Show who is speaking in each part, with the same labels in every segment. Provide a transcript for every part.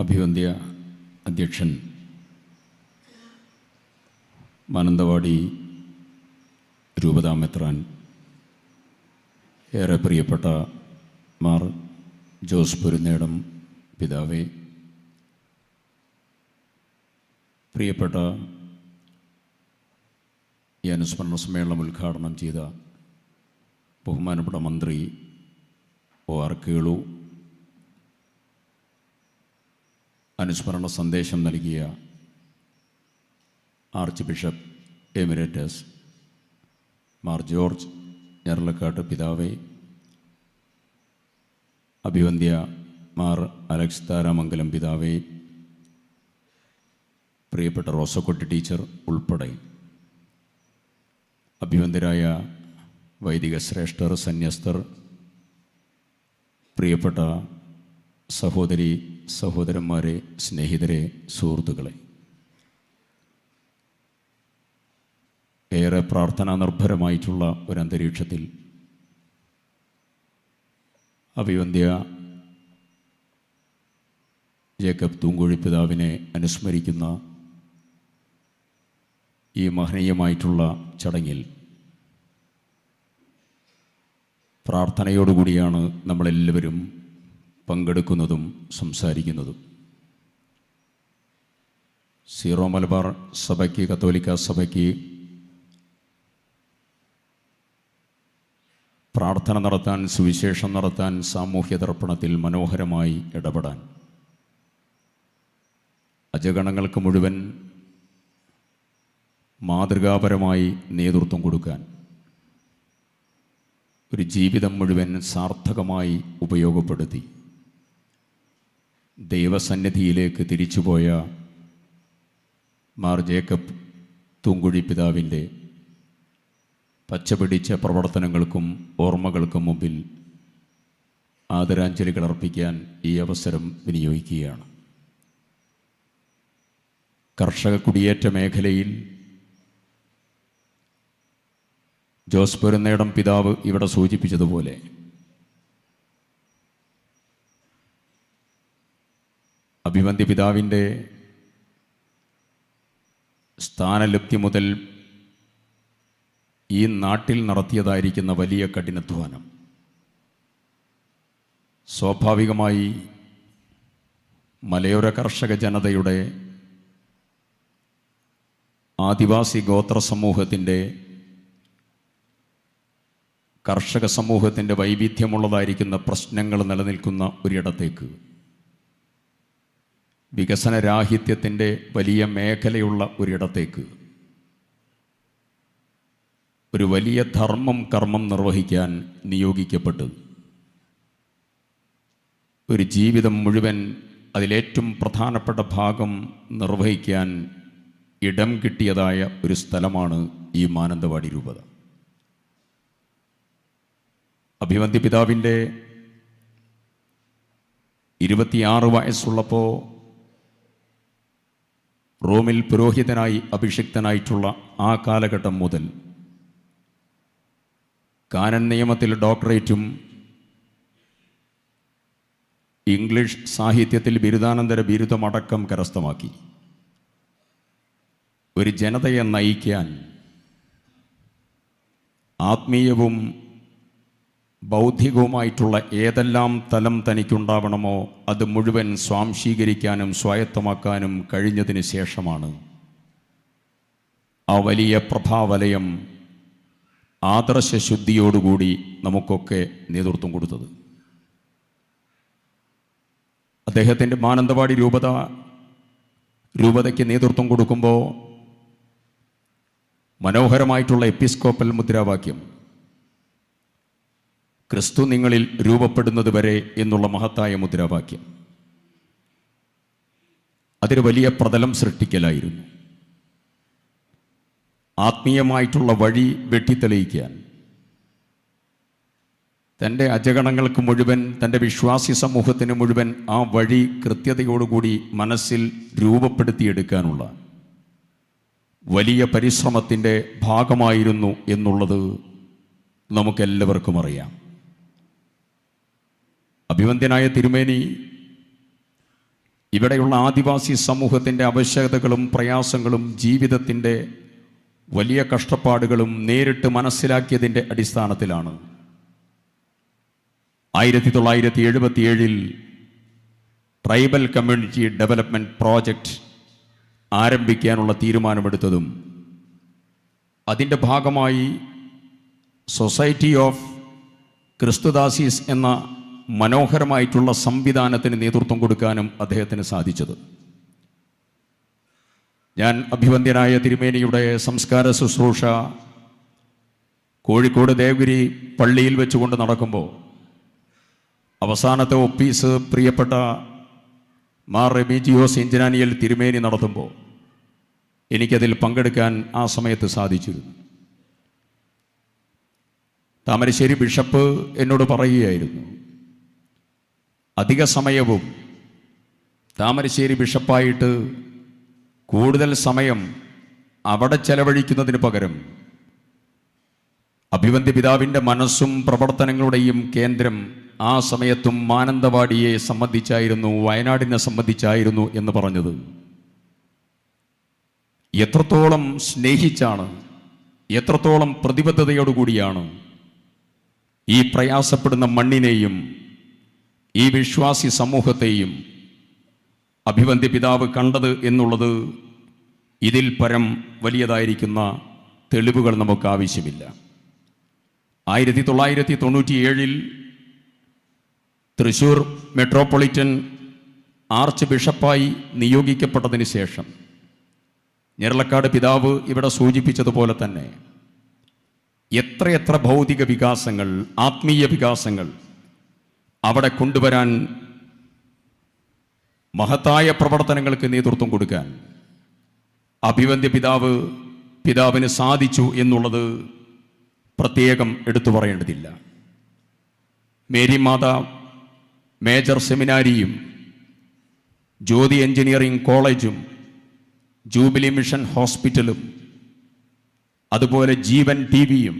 Speaker 1: അഭിവന്ദ്യ അധ്യക്ഷൻ മാനന്തവാടി രൂപതാമെത്രാൻ ഏറെ പ്രിയപ്പെട്ട മാർ ജോസ് പുരുന്നേടം പിതാവേ പ്രിയപ്പെട്ട ഈ അനുസ്മരണ സമ്മേളനം ഉദ്ഘാടനം ചെയ്ത ബഹുമാനപ്പെട്ട മന്ത്രി ഒ ആർ കേളു അനുസ്മരണ സന്ദേശം നൽകിയ archbishop emeritus Mar George Njaralakatt പിതാവേ അഭിവന്ധ്യ മാർ അലക്സ് താരാമംഗലം പിതാവേ പ്രിയപ്പെട്ട റോസക്കൊട്ടി ടീച്ചർ ഉൾപ്പെടെ. അഭിവന്ധ്യരായ വൈദിക ശ്രേഷ്ഠർ സന്യസ്തർ പ്രിയപ്പെട്ട സഹോദരി സഹോദരന്മാരെ സ്നേഹിതരെ സുഹൃത്തുക്കളെ. ഏറെ പ്രാർത്ഥനാ നിർഭരമായിട്ടുള്ള ഒരു അന്തരീക്ഷത്തിൽ അഭിവന്ധ്യ ജേക്കബ് തൂങ്കുഴി പിതാവിനെ അനുസ്മരിക്കുന്ന ഈ മഹനീയമായിട്ടുള്ള ചടങ്ങിൽ പ്രാർത്ഥനയോടുകൂടിയാണ് നമ്മളെല്ലാവരും പങ്കെടുക്കുന്നതും സംസാരിക്കുന്നതും. സീറോ മലബാർ സഭയ്ക്ക് കത്തോലിക്ക സഭയ്ക്ക് പ്രാർത്ഥന നടത്താൻ സുവിശേഷം നടത്താൻ സാമൂഹ്യ ദർപ്പണത്തിൽ മനോഹരമായി ഇടപെടാൻ. അജഗണങ്ങൾക്ക് മുഴുവൻ മാതൃകാപരമായി നേതൃത്വം കൊടുക്കാൻ. ഒരു ജീവിതം മുഴുവൻ സാർത്ഥകമായി ഉപയോഗപ്പെടുത്തി. ദൈവസന്നിധിയിലേക്ക് തിരിച്ചുപോയ മാർ ജേക്കബ് തൂങ്കുഴി പിതാവിന്റെ പച്ചപിടിച്ച പ്രവർത്തനങ്ങൾക്കും ഓർമ്മകൾക്കും മുമ്പിൽ ആദരാഞ്ജലികൾ അർപ്പിക്കാൻ ഈ അവസരം വിനിയോഗിക്കുകയാണ്. കർഷക കുടിയേറ്റ മേഖലയിൽ ജോസ് പൊരുന്നേടം പിതാവ് ഇവിടെ സൂചിപ്പിച്ചതുപോലെ അഭിമന്തി പിതാവിന്റെ സ്ഥാനലബ്ധി മുതൽ ഈ നാട്ടിൽ നടത്തിയതായിരിക്കുന്ന വലിയ കഠിനാധ്വാനം. സ്വാഭാവികമായി മലയോര കർഷക ജനതയുടെ ആദിവാസി ഗോത്ര സമൂഹത്തിന്റെ കർഷക സമൂഹത്തിന്റെ വൈവിധ്യമുള്ളതായിരിക്കുന്ന പ്രശ്നങ്ങൾ നിലനിൽക്കുന്ന ഒരിടത്തേക്ക് വികസന രാഹിത്യത്തിന്റെ വലിയ മേഖലയുള്ള ഒരിടത്തേക്ക്. ഒരു വലിയ ധർമ്മം കർമ്മം നിർവഹിക്കാൻ നിയോഗിക്കപ്പെട്ടു. ഒരു ജീവിതം മുഴുവൻ അതിലേറ്റവും പ്രധാനപ്പെട്ട ഭാഗം നിർവഹിക്കാൻ ഇടം കിട്ടിയതായ ഒരു സ്ഥലമാണ് ഈ മാനന്തവാടി രൂപത. അഭിവന്തി പിതാവിന്റെ ഇരുപത്തിയാറ് വയസ്സുള്ളപ്പോൾ റോമിൽ പുരോഹിതനായി അഭിഷിക്തനായിട്ടുള്ള ആ കാലഘട്ടം മുതൽ കാനൻ നിയമത്തിൽ ഡോക്ടറേറ്റും ഇംഗ്ലീഷ് സാഹിത്യത്തിൽ ബിരുദാനന്തര ബിരുദമടക്കം കരസ്ഥമാക്കി. ഒരു ജനതയെ നയിക്കാൻ ആത്മീയവും ബൗദ്ധികവുമായിട്ടുള്ള ഏതെല്ലാം തലം തനിക്കുണ്ടാവണമോ അത് മുഴുവൻ സ്വാംശീകരിക്കാനും സ്വായത്തമാക്കാനും കഴിഞ്ഞതിന് ശേഷമാണ്. ആ വലിയ പ്രഭാവലയം ആദർശശുദ്ധിയോടുകൂടി നമുക്കൊക്കെ നേതൃത്വം കൊടുത്തത്. അദ്ദേഹത്തിന്റെ മാനന്തവാടി രൂപത രൂപതയ്ക്ക് നേതൃത്വം കൊടുക്കുമ്പോൾ മനോഹരമായിട്ടുള്ള എപ്പിസ്കോപ്പൽ മുദ്രാവാക്യം. ക്രിസ്തു നിങ്ങളിൽ രൂപപ്പെടുന്നത് വരെ എന്നുള്ള മഹത്തായ മുദ്രാവാക്യം. അതൊരു വലിയ പ്രതലം സൃഷ്ടിക്കലായിരുന്നു. ആത്മീയമായിട്ടുള്ള വഴി വെട്ടിത്തെളിയിക്കാൻ. തന്റെ അജഗണങ്ങൾക്ക് മുഴുവൻ തന്റെ വിശ്വാസി സമൂഹത്തിന് മുഴുവൻ ആ വഴി കൃത്യതയോടുകൂടി മനസ്സിൽ രൂപപ്പെടുത്തിയെടുക്കാനുള്ള വലിയ പരിശ്രമത്തിന്റെ ഭാഗമായിരുന്നു എന്നുള്ളത് നമുക്കെല്ലാവർക്കും അറിയാം. അഭിവന്ദ്യനായ തിരുമേനി ഇവിടെയുള്ള ആദിവാസി സമൂഹത്തിന്റെ ആവശ്യകതകളും പ്രയാസങ്ങളും ജീവിതത്തിന്റെ വലിയ കഷ്ടപ്പാടുകളും നേരിട്ട് മനസ്സിലാക്കിയതിന്റെ അടിസ്ഥാനത്തിലാണ്. ആയിരത്തി തൊള്ളായിരത്തി എഴുപത്തിയേഴിൽ ട്രൈബൽ കമ്മ്യൂണിറ്റി ഡെവലപ്മെന്റ് പ്രോജക്റ്റ് ആരംഭിക്കാനുള്ള തീരുമാനമെടുത്തതും അതിന്റെ ഭാഗമായി സൊസൈറ്റി ഓഫ് ക്രിസ്തുദാസീസ് എന്ന മനോഹരമായിട്ടുള്ള സംവിധാനത്തിന് നേതൃത്വം കൊടുക്കാനും അദ്ദേഹത്തിന് സാധിച്ചത്. ഞാൻ അഭിവന്ദ്യനായ തിരുമേനിയുടെ സംസ്കാര ശുശ്രൂഷ കോഴിക്കോട് ദേവഗിരി പള്ളിയിൽ വെച്ചുകൊണ്ട് നടക്കുമ്പോൾ അവസാനത്തെ ഒപ്പീസ് പ്രിയപ്പെട്ട മാർ റെമിജിയോസ് ഇഞ്ചനാനിയൽ തിരുമേനി നടത്തുമ്പോൾ എനിക്കതിൽ പങ്കെടുക്കാൻ ആ സമയത്ത് സാധിച്ചിരുന്നു. താമരശ്ശേരി ബിഷപ്പ് എന്നോട് പറയുകയായിരുന്നു അധിക സമയവും താമരശ്ശേരി ബിഷപ്പായിട്ട് കൂടുതൽ സമയം അവിടെ ചെലവഴിക്കുന്നതിന് പകരം അഭിവന്ധി പിതാവിന്റെ മനസ്സും പ്രവർത്തനങ്ങളുടെയും കേന്ദ്രം ആ സമയത്തും മാനന്തവാടിയെ സംബന്ധിച്ചായിരുന്നു വയനാടിനെ സംബന്ധിച്ചായിരുന്നു എന്ന് പറഞ്ഞത്. എത്രത്തോളം സ്നേഹിച്ചാണ് എത്രത്തോളം പ്രതിബദ്ധതയോടുകൂടിയാണ് ഈ പ്രയാസപ്പെടുന്ന മണ്ണിനെയും ഈ വിശ്വാസി സമൂഹത്തെയും അഭിവന്ദ്യ പിതാവ് കണ്ടത് എന്നുള്ളത് ഇതിൽ പരം വലിയതായിരിക്കുന്ന തെളിവുകൾ നമുക്ക് ആവശ്യമില്ല. ആയിരത്തി തൊള്ളായിരത്തി തൊണ്ണൂറ്റിയേഴിൽ തൃശൂർ മെട്രോപൊളിറ്റൻ ആർച്ച് ബിഷപ്പായി നിയോഗിക്കപ്പെട്ടതിന് ശേഷം ഞെരളക്കാട് പിതാവ് ഇവിടെ സൂചിപ്പിച്ചതുപോലെ തന്നെ എത്രയെത്ര ഭൗതിക വികാസങ്ങൾ ആത്മീയ വികാസങ്ങൾ അവിടെ കൊണ്ടുവരാൻ മഹത്തായ പ്രവർത്തനങ്ങൾക്ക് നേതൃത്വം കൊടുക്കാൻ അഭിവന്ദ്യ പിതാവ് പിതാവിന് സാധിച്ചു എന്നുള്ളത് പ്രത്യേകം എടുത്തു പറയേണ്ടതില്ല. മേരി മാത മേജർ സെമിനാരിയും ജ്യോതി എഞ്ചിനീയറിംഗ് കോളേജും ജൂബിലി മിഷൻ ഹോസ്പിറ്റലും അതുപോലെ ജീവൻ ടി വിയും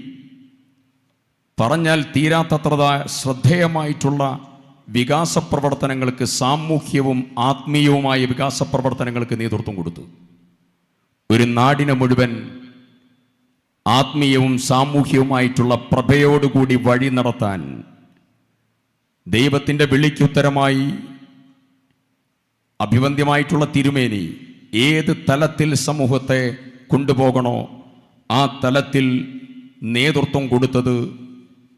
Speaker 1: പറഞ്ഞാൽ തീരാത്തത്ര ശ്രദ്ധേയമായിട്ടുള്ള വികാസ പ്രവർത്തനങ്ങൾക്ക് സാമൂഹ്യവും ആത്മീയവുമായ വികാസ പ്രവർത്തനങ്ങൾക്ക് നേതൃത്വം കൊടുത്തു. ഒരു നാടിനെ മുഴുവൻ ആത്മീയവും സാമൂഹ്യവുമായിട്ടുള്ള പ്രഭയോടുകൂടി വഴി നടത്താൻ ദൈവത്തിന്റെ വിളിക്കുത്തരമായി അഭിവന്ദ്യമായിട്ടുള്ള തിരുമേനി ഏത് തലത്തിൽ സമൂഹത്തെ കൊണ്ടുപോകണോ ആ തലത്തിൽ നേതൃത്വം കൊടുത്തത്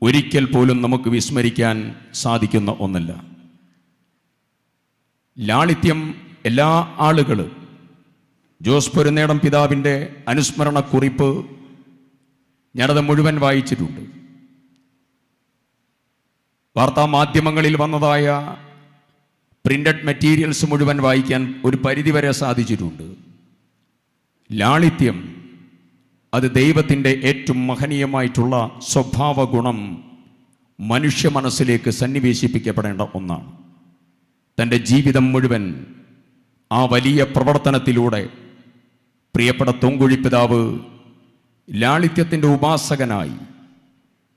Speaker 1: ഒരിക്കൽ പോലും നമുക്ക് വിസ്മരിക്കാൻ സാധിക്കുന്ന ഒന്നല്ല. ലാളിത്യം എല്ലാ ആളുകളും ജോസ് പൊരുന്നേടം പിതാവിന്റെ അനുസ്മരണ കുറിപ്പ് ഞാനത് മുഴുവൻ വായിച്ചിട്ടുണ്ട്. വാർത്താ മാധ്യമങ്ങളിൽ വന്നതായ പ്രിന്റഡ് മെറ്റീരിയൽസ് മുഴുവൻ വായിക്കാൻ ഒരു പരിധിവരെ സാധിച്ചിട്ടുണ്ട്. ലാളിത്യം അത് ദൈവത്തിന്റെ ഏറ്റവും മഹനീയമായിട്ടുള്ള സ്വഭാവ ഗുണം മനുഷ്യ മനസ്സിലേക്ക് സന്നിവേശിപ്പിക്കപ്പെടേണ്ട ഒന്നാണ്. തന്റെ ജീവിതം മുഴുവൻ ആ വലിയ പ്രവർത്തനത്തിലൂടെ പ്രിയപ്പെട്ട തൊങ്കുഴിപ്പിതാവ് ലാളിത്യത്തിന്റെ ഉപാസകനായി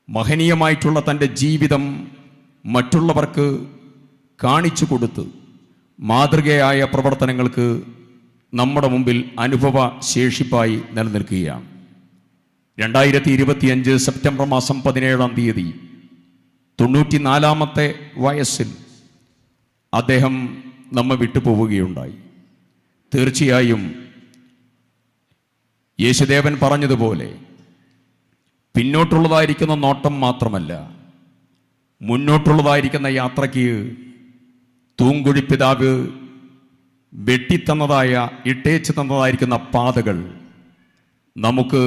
Speaker 1: മഹനീയമായിട്ടുള്ള തന്റെ ജീവിതം മറ്റുള്ളവർക്ക് കാണിച്ചു കൊടുത്ത് മാതൃകയായ പ്രവർത്തനങ്ങൾക്ക് നമ്മുടെ മുമ്പിൽ അനുഭവ ശേഷിപ്പായി നിലനിൽക്കുകയാണ്. രണ്ടായിരത്തി ഇരുപത്തിയഞ്ച് സെപ്റ്റംബർ മാസം പതിനേഴാം തീയതി തൊണ്ണൂറ്റിനാലാമത്തെ വയസ്സിൽ അദ്ദേഹം നമ്മെ വിട്ടുപോവുകയുണ്ടായി. തീർച്ചയായും യേശുദേവൻ പറഞ്ഞതുപോലെ പിന്നോട്ടുള്ളതായിരിക്കുന്ന നോട്ടം മാത്രമല്ല മുന്നോട്ടുള്ളതായിരിക്കുന്ന യാത്രയ്ക്ക് തൂങ്കുഴി പിതാവ് വെട്ടിത്തന്നതായ ഇട്ടേച്ച് തന്നതായിരിക്കുന്ന പാതകൾ നമുക്ക്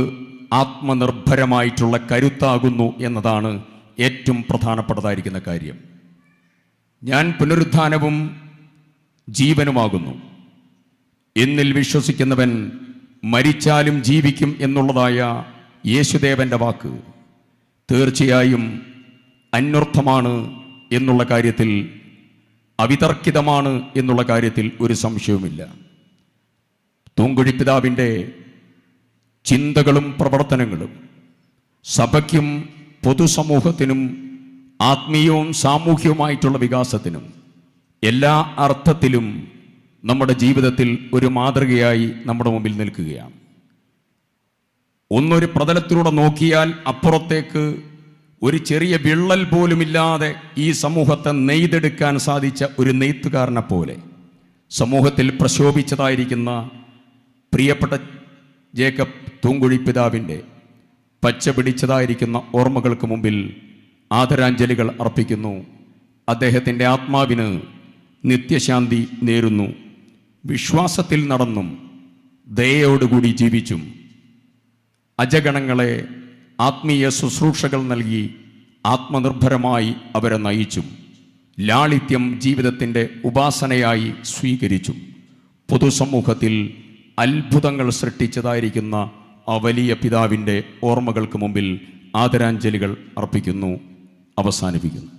Speaker 1: ആത്മനിർഭരമായിട്ടുള്ള കരുത്താകുന്നു എന്നതാണ് ഏറ്റവും പ്രധാനപ്പെട്ടതായിരിക്കുന്ന കാര്യം. ഞാൻ പുനരുത്ഥാനവും ജീവനുമാകുന്നു. എന്നിൽ വിശ്വസിക്കുന്നവൻ മരിച്ചാലും ജീവിക്കും എന്നുള്ളതായ യേശുദേവന്റെ വാക്ക് തീർച്ചയായും അന്വർത്ഥമാണ് എന്നുള്ള കാര്യത്തിൽ അവിതർക്കിതമാണ് എന്നുള്ള കാര്യത്തിൽ ഒരു സംശയവുമില്ല. തൂങ്കുഴി പിതാവിന്റെ ചിന്തകളും പ്രവർത്തനങ്ങളും സഭയ്ക്കും പൊതുസമൂഹത്തിനും ആത്മീയവും സാമൂഹ്യവുമായിട്ടുള്ള വികാസത്തിനും എല്ലാ അർത്ഥത്തിലും നമ്മുടെ ജീവിതത്തിൽ ഒരു മാതൃകയായി നമ്മുടെ മുമ്പിൽ നിൽക്കുകയാണ്. ഒന്നൊരു പ്രതലത്തിലൂടെ നോക്കിയാൽ അപ്പുറത്തേക്ക് ഒരു ചെറിയ വിള്ളൽ പോലുമില്ലാതെ ഈ സമൂഹത്തെ നെയ്തെടുക്കാൻ സാധിച്ച ഒരു നെയ്ത്തുകാരനെ പോലെ സമൂഹത്തിൽ പ്രശോഭിച്ചതായിരിക്കുന്ന പ്രിയപ്പെട്ട ജേക്കബ് തൂങ്കുഴി പിതാവിന്റെ പച്ച പിടിച്ചതായിരിക്കുന്ന ഓർമ്മകൾക്ക് മുമ്പിൽ ആദരാഞ്ജലികൾ അർപ്പിക്കുന്നു. അദ്ദേഹത്തിന്റെ ആത്മാവിന് നിത്യശാന്തി നേരുന്നു. വിശ്വാസത്തിൽ നടന്നും ദയയോടുകൂടി ജീവിച്ചും അജഗണങ്ങളെ ആത്മീയ ശുശ്രൂഷകൾ നൽകി ആത്മനിർഭരമായി അവരെ നയിച്ചും ലാളിത്യം ജീവിതത്തിന്റെ ഉപാസനയായി സ്വീകരിച്ചും പൊതുസമൂഹത്തിൽ അത്ഭുതങ്ങൾ സൃഷ്ടിച്ചതായിരിക്കുന്ന ആ വലിയ പിതാവിന്റെ ഓർമ്മകൾക്ക് മുമ്പിൽ ആദരാഞ്ജലികൾ അർപ്പിക്കുന്നു അവസാനിപ്പിക്കുന്നു.